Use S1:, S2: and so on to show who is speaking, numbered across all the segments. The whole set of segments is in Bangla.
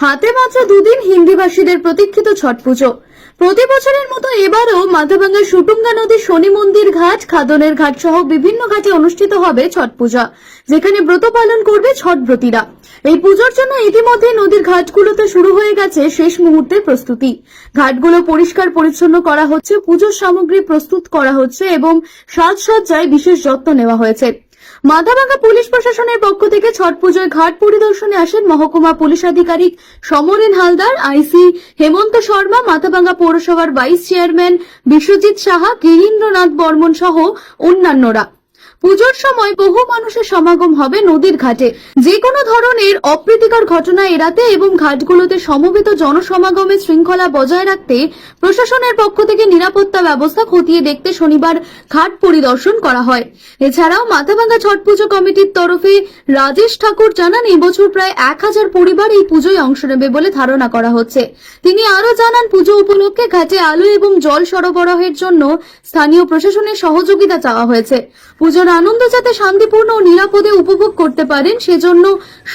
S1: হাতে মাত্র দুদিন হিন্দিভাষীদের প্রতীক্ষিত ছট পুজো। প্রতি বছরের মতো এবারও মাথাভাঙ্গার সুটুঙ্গা নদীর শনি মন্দির ঘাট, খাদনের ঘাট সহ বিভিন্ন ঘাটে অনুষ্ঠিত হবে ছট পূজা, যেখানে ব্রত পালন করবে ছট ব্রতীরা। এই পুজোর জন্য ইতিমধ্যে নদীর ঘাটগুলোতে শুরু হয়ে গেছে শেষ মুহূর্তের প্রস্তুতি। ঘাটগুলো পরিষ্কার পরিচ্ছন্ন করা হচ্ছে, পুজোর সামগ্রী প্রস্তুত করা হচ্ছে এবং সাজসজ্জায় বিশেষ যত্ন নেওয়া হয়েছে। মাথাভাঙ্গা পুলিশ প্রশাসনের পক্ষ থেকে ছট পুজোয় ঘাট পরিদর্শনে আসেন মহকুমা পুলিশ আধিকারিক সমরেন হালদার, আইসি হেমন্ত শর্মা, মাথাভাঙ্গা পৌরসভার ভাইস চেয়ারম্যান বিশ্বজিৎ সাহা, গিরীন্দ্রনাথ বর্মন সহ অন্যান্যরা। পুজোর সময় বহু মানুষের সমাগম হবে নদীর ঘাটে। যে কোনো ধরনের অপ্রীতিকর ঘটনা এড়াতে এবং ঘাটগুলোতে সমবেত জনসমাগমের শৃঙ্খলা বজায় রাখতে প্রশাসনের পক্ষ থেকে নিরাপত্তা ব্যবস্থা খতিয়ে দেখতে শনিবার ঘাট পরিদর্শন করা হয়। এছাড়াও মাথাভাঙ্গা ছট পুজো কমিটির তরফে রাজেশ ঠাকুর জানান, এবছর প্রায় এক হাজার পরিবার এই পুজোয় অংশ নেবে বলে ধারণা করা হচ্ছে। তিনি আরও জানান, পুজো উপলক্ষে ঘাটে আলো এবং জল সরবরাহের জন্য স্থানীয় প্রশাসনের সহযোগিতা চাওয়া হয়েছে। পুজোর আনন্দ যাতে শান্তিপূর্ণ ও নিরাপদে উপভোগ করতে পারেন, সেজন্য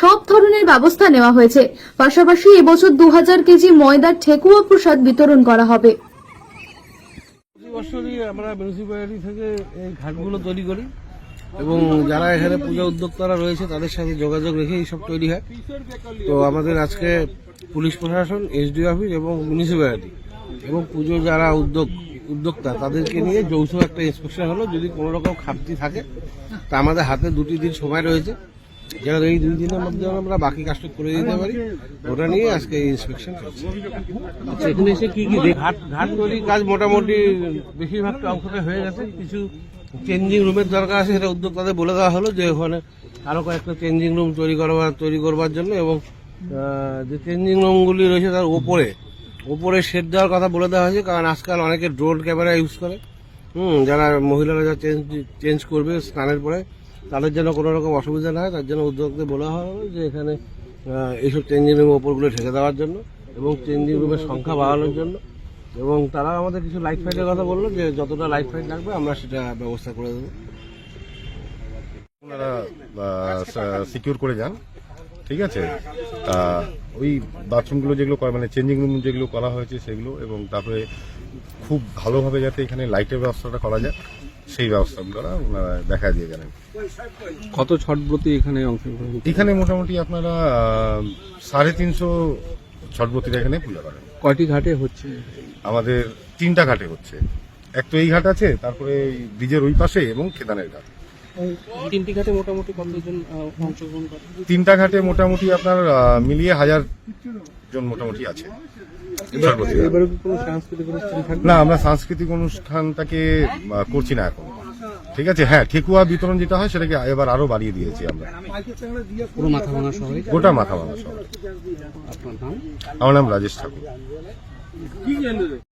S1: সব ধরনের ব্যবস্থা নেওয়া হয়েছে। পাশাপাশি এবছর দু হাজার কেজি ময়দার ঠেকুয়া প্রসাদ বিতরণ করা হবে।
S2: আমরা মিউনিসিপ্যালিটি থেকে এই ঘাটগুলো তৈরি করি এবং যারা এখানে পূজা উদ্যোক্তারা রয়েছে, তাদের সাথে যোগাযোগ রেখে এইসব তৈরি হয়। তো আমাদের আজকে পুলিশ প্রশাসন এসডি অফিস এবং মিউনিসিপ্যালিটি এবং পুজো যারা উদ্যোগ উদ্যোক্তা, তাদেরকে নিয়ে যৌথ একটা ইন্সপেকশন হলো, যদি কোনো রকম খামতি থাকে, তা আমাদের হাতে দুটি দিন সময় রয়েছে। যেন এই দুই দিনের মধ্যে আমরা বাকি কাজটা করে দিতে পারি, ওটা নিয়ে আজকে ইন্সপেকশন
S3: আচ্ছা এখানে এসে কি কি
S2: ঘাট ঘাট তৈরির কাজ মোটামুটি বেশিরভাগটা অংশটা হয়ে গেছে, কিছু চেঞ্জিং রুমের দরকার আছে সেটা উদ্যোক্তাদের বলে দেওয়া হলো যে ওখানে আরও কয়েকটা চেঞ্জিং রুম তৈরি করবার তৈরি করবার জন্য এবং যে চেঞ্জিং রুমগুলি রয়েছে তার ওপরে ওপরে শেড দেওয়ার কথা বলে দেওয়া হয়েছে, কারণ আজকাল অনেকে ড্রোন ক্যামেরা ইউজ করে। হুম, যারা মহিলারা যা চেঞ্জ চেঞ্জ করবে স্নানের পরে, তাদের যেন কোনো রকম অসুবিধা না হয়, তার জন্য উদ্যোগকে বলা হলো যে এখানে এইসব চেঞ্জিং রুম ওপরগুলো ঢেকে দেওয়ার জন্য এবং চেঞ্জিং রুমের সংখ্যা বাড়ানোর জন্য। এবং তারা আমাদের কিছু লাইট ফাইটের কথা বলল যে যতটা লাইট ফাইট লাগবে আমরা সেটা ব্যবস্থা করে দেবো।
S4: ওনারা সিকিউর করে যান। ঠিক আছে? তা ওই বাথরুমগুলো যেগুলো করা মানে চেঞ্জিং রুম যেগুলো করা হয়েছে সেগুলো এবং তারপরে খুব ভালোভাবে যাতে এখানে লাইটের ব্যবস্থাটা করা যায় সেই ব্যবস্থাগুলো ওনারা দেখা দিয়ে গেলেন।
S3: কত ছটব্রতী এখানে অংশগ্রহণ?
S4: এখানে মোটামুটি আপনারা সাড়ে তিনশো ছটবতিরা এখানে পূজা করেন।
S3: কয়টি ঘাটে হচ্ছে?
S4: আমাদের তিনটা ঘাটে হচ্ছে। এক তো এই ঘাট আছে তারপরে ব্রিজের ওই পাশে এবং খেদানের ঘাট।
S3: তিনটি ঘাটে মোটামুটি কতজন অংশগ্রহণ করে
S4: তিনটা ঘাটে মোটামুটি আপনার মিলিয়ে হাজার জন মোটামুটি আছে। না আমরা সাংস্কৃতিক অনুষ্ঠানটাকে করছি না এখন। ঠিক আছে? হ্যাঁ ঠেকুয়া বিতরণ যেটা হয় সেটাকে এবার আরও বাড়িয়ে দিয়েছি আমরা।
S3: পুরো মাথা ভাঙা শহরে?
S4: গোটা মাথা ভাঙা সব আমার নাম রাজেশ ঠাকুর।